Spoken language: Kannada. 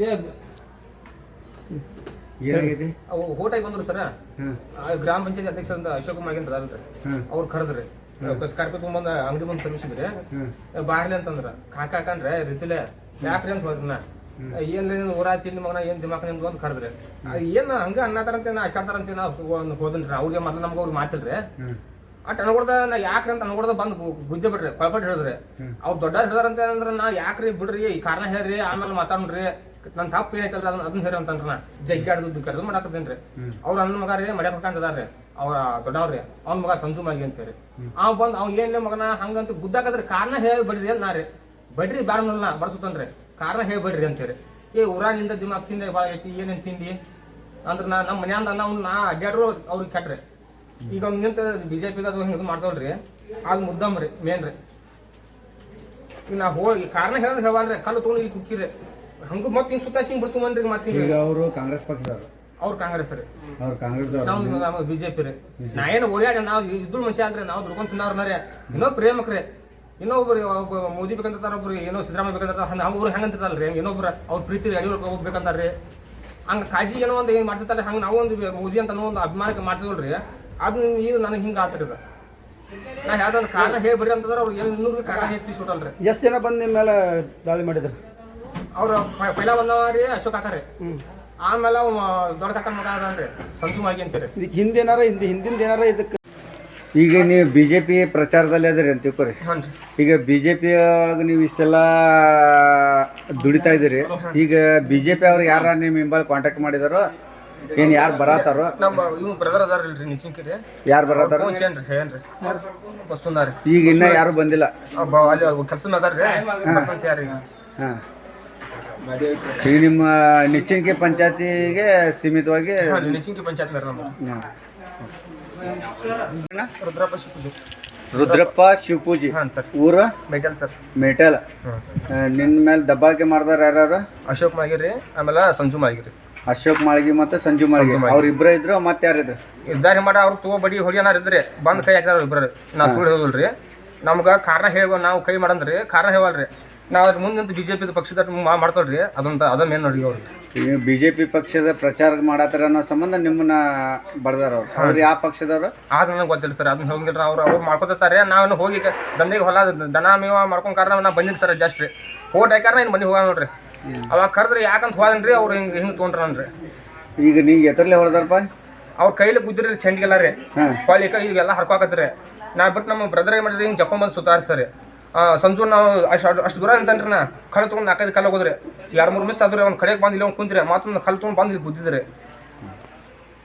ಏ ಏನಾಗೈತಿ ಅವು ಹೋಟಾಗಿ ಬಂದ್ರು ಸರ್. ಗ್ರಾಮ ಪಂಚಾಯತ್ ಅಧ್ಯಕ್ಷ ಅಂತ ಅಶೋಕ್ ಕುಮಾರ್ ಅಂತ ಅದಾರಲ್ರಿ ಅವ್ರು ಕರೆದ್ರಿ. ಸ್ಕಾರ್ಪಿಯೋ ತೊಗೊಂಬಂದ ಅಂಗಡಿ ಬಂದು ತಲುಪಿಸಿದ್ರಿ ಬಾರ್ಲಿ ಅಂತಂದ್ರ. ಕಾಕಾಕಂದ್ರೆ ರೀತಿಲೆ ಯಾಕ್ರಿ ಅಂತ ಹೋದ್ರ ನಾ. ಏನ್ ಊರ ತಿಂದ ಮಗನ ಏನ್ ದಿಮಾಕ್ ನಿಂದು ಅಂತ ಕರೆದ್ರಿ. ಏನ್ ಹಂಗ ಅನ್ನತಾರಂತೆ ನಾ ಅಶಾಡ್ತಾರಂತೆ ನಾ ಹೋದನ್ರಿ ಅವ್ರಿಗೆ ಮೊದಲು ನಮ್ಗೆ ಅವ್ರಿಗೆ ಮಾತಿಲ್ರಿ. ಅಟ್ ಅನ್ಕೊಡ್ದ ನಾ ಯಾಕ್ರಿ ಅಂತ ಅನ್ಕೊಡ್ದ ಬಂದ್ ಗುದ್ದೆ ಬಿಡ್ರಿ ಕೊಳಪಟ್ಟು ಹೇಳಿದ್ರಿ ಅವ್ರು ದೊಡ್ಡ ಹಿಡ್ದಾರಂತ ಅಂದ್ರ ನಾ ಯಾಕ್ರಿ ಬಿಡ್ರಿ? ಈ ಕಾರಣ ಹೇಳ್ರಿ ಆಮೇಲೆ ಮಾತಾಡ್ರಿ. ನನ್ ತಪ್ಪು ಏನೈತಲ್ರಿ ಅದನ್ನ ಅದನ್ನ ಹೇರಿ ಅಂತಂದ್ರ ಜಗ್ಗಿ ಆಡದು ದುಃಖ ಮಾಡಾಕತ್ತೇನ್ರಿ ಅವ್ರ ಅಣ್ಣ ಮಗ ರೀ ಮಡ್ಯ ಪಕ್ಕಂದಿದಾರ್ರಿ ಅವ್ರ ದೊಡ್ಡವ್ರಿ ಅವ್ನ ಮಗ ಸಂಜು ಮಗಿ ಅಂತೇರಿ ಅವ್ ಬಂದ್ ಅವ್ ಏನ್ಲೇ ಮಗನ ಹಂಗಂತ ಗುದ್ದಾಕದ್ರಿ ಕಾರಣ ಹೇಳಿ ಬಡ್ರಿ ಅಂತ ನಾರಿ ರೀ. ಬಡ್ರಿ ಬ್ಯಾರನಲ್ಲ ಬಡ್ಸುತ್ತನ್ರಿ. ಕಾರಣ ಹೇಳಿ ಬಡ್ರಿ ಅಂತೇರಿ ಏ ಊರಾನಿಂದ ದಿಮಾಕ್ ತಿಂದೆ ಭಾಳ ಐತಿ ಏನೇನ್ ತಿಂದಿ? ಅಂದ್ರ ನಾ ನಮ್ಮ ಮನ್ಯಾಂದ ನಾವು ನಾ ಅಡ್ಡಾಡ್ರು ಅವ್ರಿಗೆ ಕೆಟ್ರಿ. ಈಗ ಅವ್ನು ನಿಂತ ಬಿಜೆಪಿ ಅದು ಹಿಂಗೆ ಮಾಡ್ತಾವ್ರಿ ಅದು ಮುದ್ದಮ್ರಿ ಮೇನ್ ರೀ. ಈಗ ನಾ ಹೋಗಿ ಕಾರಣ ಹೇಳೋದು ಹೇಳಲ್ರಿ ಕಲ್ಲು ತೊಗೊಂಡು ಇಲ್ಲಿ ಕುಕ್ಕಿರಿ ಹಂಗ ಮತ್ತೆ ಹಿಂಗ್ ಸುತ್ತ ಹಿಂಗ್ ಬಿಡ್ಸುಮನ್ರಿ ಮತ್ತೆ ಈಗ ಅವರು ಕಾಂಗ್ರೆಸ್ ಪಕ್ಷದವರು. ಅವ್ರು ಕಾಂಗ್ರೆಸ್ ರೀ. ಅವ್ರು ಕಾಂಗ್ರೆಸ್ದವ್ರು. ನಾವು ಬಿಜೆಪಿ ರೀ. ನಾ ಏನು ಓಡಾಡಿ ನಾವು ಇದ್ರ ಮನುಷ್ಯ ಅಂದ್ರೆ ನಾವು ದುಡ್ಕೊಂಡ್ ತಿನ್ನೋರ್ನಾರೇ ಇನ್ನೊಬ್ಬ ಪ್ರೇಮಕ್ರೆ ಇನ್ನೊಬ್ರು ಒಬ್ಬ ಮೋದಿ ಬೇಕಂತಾರ ಒಬ್ರು ಏನೋ ಸಿದ್ದರಾಮಯ್ಯ ಬೇಕಂತಾರ ಹಂಗ ಅವ್ರು ಹೆಂಗಂತಿರ್ತಾರಲ್ರಿ ಇನ್ನೊಬ್ರು ಅವ್ರ ಪ್ರೀತಿ ಯಡಿಯೂರಪ್ಪ ಹೋಗ್ಬೇಕಂತಾರ್ರಿ ಹಂಗ ಕಾಜಿ ಏನೋ ಒಂದು ಏನು ಮಾಡ್ತಿರ್ತಾರೆ ಹಂಗ ನಾವು ಒಂದು ಮೋದಿ ಅಂತ ಅನ್ನೋ ಒಂದು ಅಭಿಮಾನಕ್ಕೆ ಮಾಡ್ತಿದ್ರಿ ಅದು ಇದು ನನಗೆ ಹಿಂಗ ಆತರಿದ ನಾ ಯಾವ್ದೊಂದು ಕಾರಣ ಹೇಳಿ ಬರ್ರಿ ಅಂತಂದ್ರೆ ಅವ್ರು ಏನು ಇನ್ನೂರು ಕಾರಣ ಹೇಳಿ ತಿಳಿಸ್ಬಿಟ್ಟಲ್ರಿ ಎಷ್ಟು ಜನ ಬಂದು ನಿಮ್ಮ ಮೇಲೆ ದಾಳಿ ಮಾಡಿದ್ರು? ಅವ್ರ ಪೈಲ ಬಂದವ ರೀ ಅಶೋಕ್ ಕಾಕ ರೀ ಆಮೇಲೆ ಅವ ದೊಡ್ಡ ಕಾಕನ ಮಗ ಅದನ್ರಿ ಸಂಸು ಮಾಗಿ ಅಂತೀರಿ. ಇದಕ್ಕೆ ಹಿಂದೇನಾರ ಹಿಂದೆ ಹಿಂದಿಂದ ಏನಾರ ಇದಕ್ಕೆ ಈಗ ನೀವು ಬಿ ಜೆ ಪಿ ಪ್ರಚಾರದಲ್ಲಿ ಅದರಿ ಅಂತ ತಿಳ್ಕೊರಿ. ಹ್ಞೂ ರೀ ಈಗ ಬಿ ಜೆ ಪಿ ಒಳಗೆ ನೀವು ಇಷ್ಟೆಲ್ಲ ದುಡಿತಾ ಇದ್ದೀರಿ. ಈಗ ಬಿ ಜೆ ಪಿ ಅವ್ರು ಯಾರ ನಿಮ್ಮ ಹಿಂಬಲ್ ಕಾಂಟ್ಯಾಕ್ಟ್ ಮಾಡಿದಾರೋ ಏನು ಯಾರು ಬರತ್ತಾರೋ? ನಮ್ಮ ಇವ್ ಬ್ರದರ್ ಅದಾರಲ್ರಿ ನಿಚಿಂಕಿರಿ ಯಾರು ಬರತ್ತಾರೋ? ಏನ್ರಿ ಬಸ್ಸುಂದಾರಿ ಈಗ ಇನ್ನೂ ಯಾರು ಬಂದಿಲ್ಲ? ಒಬ್ಬ ಅಲ್ಲಿ ಕೆಲಸ ಅದಾರ್ರಿ. ರೀ ಯಾರಿ ಹಾಂ. ಈಗ ನಿಮ್ಮ ನಿಚ್ಚಿಂಕಿ ಪಂಚಾಯತಿಗೆ ಸೀಮಿತವಾಗಿ ನಿಚಿಂಕಿ ಪಂಚಾಯತ್ ಹ್ಮ್. ರುದ್ರಪ್ಪ ಶಿವಪೂಜೆ. ರುದ್ರಪ್ಪ ಶಿವಪೂಜಿ. ಹಾಂ ಸರ್. ಊರ? Metal sir. ಮೇಟಲ್. ಹಾಂ ಸರ್. ಆ, ನಿನ್ನ ಮೇಲೆ ದಬ್ಬಾಕೆ ಮಾಡ್ದಾರ ಯಾರು ಅಶೋಕ್ ಮಾಗಿರಿ ಆಮೇಲೆ ಸಂಜು ಮಾಗಿರಿ ಅಶೋಕ್ ಮಾಳ್ಗಿ ಮತ್ತು ಸಂಜು ಮಾಳ್ಗಿ. ಸಂಜು ಮಾಳ್ಗಿ. ಅವ್ರ ಇಬ್ಬರೇ ಇದ್ರು ಮತ್ತೆ ಯಾರಿದ್ರು? ಇದ್ದಾರೆ ಮಾಡ ಅವ್ರು ತಗೋ ಬಡಿ ಹೊಡಿಯೋನಾರ ಇದ್ರಿ. ಬಂದ್ ಕೈ ಹಾಕಿದಾರ ಇಬ್ರು ನಾ ಸುಳ್ಳು ಹೇಳಲ್ರಿ ನಮ್ಗ ಕಾರಣ ಹೇಳ ನಾವು ಕೈ ಮಾಡಂದ್ರಿ. ಕಾರಣ ಹೇಳಲ್ರಿ. ನಾವು ಅದ್ರ ಮುಂದೆ ಬಿ ಜೆ ಪಿ ಪಕ್ಷದ ಮಾಡ್ತಾಳ್ರಿ. ಮಾಡ್ತಾವ್ರಿ ಅದಂತ ಅದ ಮೇನ್ ನೋಡಿ ಅವ್ರು. ನೀವು ಬಿ ಜೆ ಪಿ ಪಕ್ಷದ ಪ್ರಚಾರ ಮಾಡತ್ತಾರ ಅನ್ನೋ ಸಂಬಂಧ ನಿಮ್ಮನ್ನ ಬಡ್ದಾರ ಅವ್ರು. ಅವ್ರು ಯಾವ ಪಕ್ಷದವ್ರು? ಆದ್ರೆ ನನಗೆ ಗೊತ್ತಿಲ್ಲ ಸರ್. ಅದನ್ನ ಹೋಗಿಲ್ಲ ಅವ್ರು ಅವ್ರು ಮಾಡ್ಕೊತಾರೆ ನಾವು ಹೋಗಿ ದಂಧೆಗೆ ಹೊಲ ದನ ಮೇವ ಮಾಡ್ಕೊಂಡು ಕಾರಣ ನಾ ಬಂದಿನಿ ಸರ್ ಜಸ್ಟ್ ರೀ. ಓಟ್ ಹಾಕಾರ ಇನ್ನು ಮನೆ ಹೋಗ ನೋಡ್ರಿ. ಅವಾಗ ಕರೆದ್ರೆ ಯಾಕಂತ ಹೋದನ್ರಿ ಅವ್ರು ಹಿಂಗೆ ಹಿಂಗೆ ತೊಗೊಂಡ್ರ ನನ್ರಿ. ಈಗ ನೀವು ಎತ್ತರ್ಲೆ ಹೊಡೆದಾರಪ್ಪ? ಅವ್ರ ಕೈಲಿ ಗುದ್ದಿರಿ ಚೆಂಡಿಗೆಲ್ಲ ರೀ. ಕೊಲಿಕ ಈಗೆಲ್ಲ ಹರ್ಕೋಕತ್ರಿ. ನಾ ಬಿಟ್ಟು ನಮ್ಮ ಬ್ರದರ್ ಏನು ಮಾಡಿದ್ರಿ? ಹಿಂಗೆ ಜಪ್ಪ ಬಂದು ಸುತ್ತಾರ ಸರ್ ಸಂಜು ನಾವು ಅಷ್ಟು ಅಷ್ಟು ದೂರ ಅಂತನ್ರಿ ನಾ. ಕಲ್ಲು ತೊಗೊಂಡು ನಾಲ್ಕೈದು ಕಾಲ ಹೋದ್ರೆ ಎರಡು ಮೂರು ಮಿಸ್ ಆದ್ರಿ, ಅವ್ನು ಕಡೆಗೆ ಬಂದಿಲ್ಲ ಅವ್ನು ಕುಂತ್ರಿ. ಮತ್ತೊಂದು ಕಲ್ ತೊಗೊಂಡು ಬಂದು ಇಲ್ಲಿ